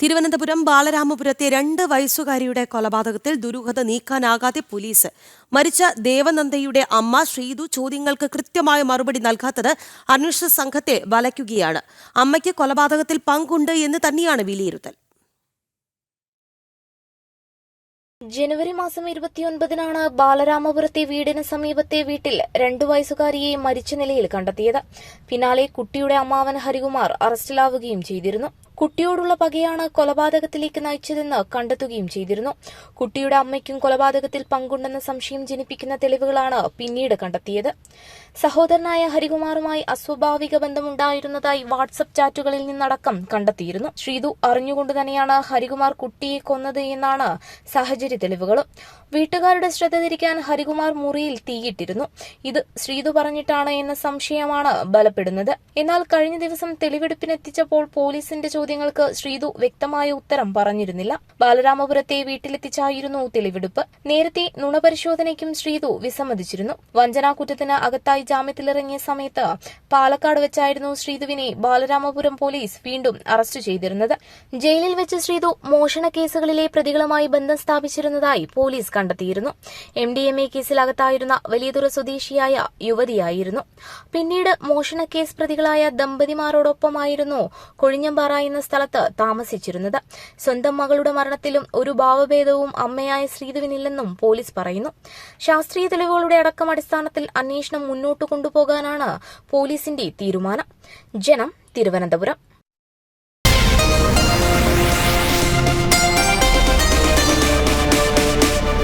തിരുവനന്തപുരം ബാലരാമപുരത്തെ രണ്ട് വയസ്സുകാരിയുടെ കൊലപാതകത്തിൽ ദുരൂഹത നീക്കാനാകാതെ പോലീസ് മരിച്ച ദേവനന്ദയുടെ അമ്മ ശ്രീതു ചോദ്യങ്ങൾക്ക് കൃത്യമായ മറുപടി നൽകാത്തത് അന്വേഷണ സംഘത്തെ വലയ്ക്കുകയാണ്. അമ്മയ്ക്ക് കൊലപാതകത്തിൽ പങ്കുണ്ട് എന്ന് തന്നെയാണ് വിലയിരുത്തൽ. ജനുവരി മാസം ഇരുപത്തിയൊൻപതിനാണ് ബാലരാമപുരത്തെ വീടിന് സമീപത്തെ വീട്ടിൽ രണ്ടു വയസ്സുകാരിയെ മരിച്ച നിലയിൽ കണ്ടെത്തിയത്. പിന്നാലെ കുട്ടിയുടെ അമ്മാവൻ ഹരികുമാർ അറസ്റ്റിലാവുകയും ചെയ്തിരുന്നു. കുട്ടിയോടുള്ള പകയാണ് കൊലപാതകത്തിലേക്ക് നയിച്ചതെന്ന് കണ്ടെത്തുകയും ചെയ്തിരുന്നു. കുട്ടിയുടെ അമ്മയ്ക്കും കൊലപാതകത്തിൽ പങ്കുണ്ടെന്ന സംശയം ജനിപ്പിക്കുന്ന തെളിവുകളാണ് പിന്നീട് കണ്ടെത്തിയത്. സഹോദരനായ ഹരികുമാറുമായി അസ്വാഭാവിക ബന്ധമുണ്ടായിരുന്നതായി വാട്സപ്പ് ചാറ്റുകളിൽ നിന്നടക്കം കണ്ടെത്തിയിരുന്നു. ശ്രീതു അറിഞ്ഞുകൊണ്ട് തന്നെയാണ് ഹരികുമാർ കുട്ടിയെ കൊന്നത് എന്നാണ് സാഹചര്യ തെളിവുകളും. വീട്ടുകാരുടെ ശ്രദ്ധ തിരിക്കാൻ ഹരികുമാർ മുറിയിൽ തീയിട്ടിരുന്നു. ഇത് ശ്രീതു പറഞ്ഞിട്ടാണ് എന്ന സംശയമാണ് ബലപ്പെടുന്നത്. എന്നാൽ കഴിഞ്ഞ ദിവസം തെളിവെടുപ്പിനെത്തിച്ചപ്പോൾ പോലീസിന്റെ ചോദ്യങ്ങൾക്ക് ശ്രീതു വ്യക്തമായ ഉത്തരം പറഞ്ഞിരുന്നില്ല. ബാലരാമപുരത്തെ വീട്ടിലെത്തിച്ചായിരുന്നു തെളിവെടുപ്പ്. നേരത്തെ നുണപരിശോധനയ്ക്കും ശ്രീതു വിസമ്മതിച്ചിരുന്നു. വഞ്ചനാ കുറ്റത്തിന് അകത്തായി ജാമ്യത്തിലിറങ്ങിയ സമയത്ത് പാലക്കാട് വെച്ചായിരുന്നു ശ്രീതുവിനെ ബാലരാമപുരം പോലീസ് വീണ്ടും അറസ്റ്റ് ചെയ്തിരുന്നത്. ജയിലിൽ വെച്ച് ശ്രീതു മോഷണ കേസുകളിലെ പ്രതികളുമായി ബന്ധം സ്ഥാപിച്ചിരുന്നതായി പോലീസ് കണ്ടെത്തിയിരുന്നു. എം ഡി എം എ കേസിലകത്തായിരുന്ന വലിയതുറ സ്വദേശിയായ യുവതിയായിരുന്നു. പിന്നീട് മോഷണ കേസ് പ്രതികളായ ദമ്പതിമാരോടൊപ്പമായിരുന്നു കൊഴിഞ്ഞമ്പാറ സ്ഥലത്ത് താമസിച്ചിരുന്നത്. സ്വന്തം മകളുടെ മരണത്തിലും ഒരു ഭാവഭേദവും അമ്മയായ ശ്രീധുവിനില്ലെന്നും പോലീസ് പറയുന്നു. ശാസ്ത്രീയ തെളിവുകളുടെ അടക്കം അടിസ്ഥാനത്തിൽ അന്വേഷണം മുന്നോട്ട് കൊണ്ടുപോകാനാണ് പോലീസിന്റെ തീരുമാനം. ജനം തിരുവനന്തപുരം.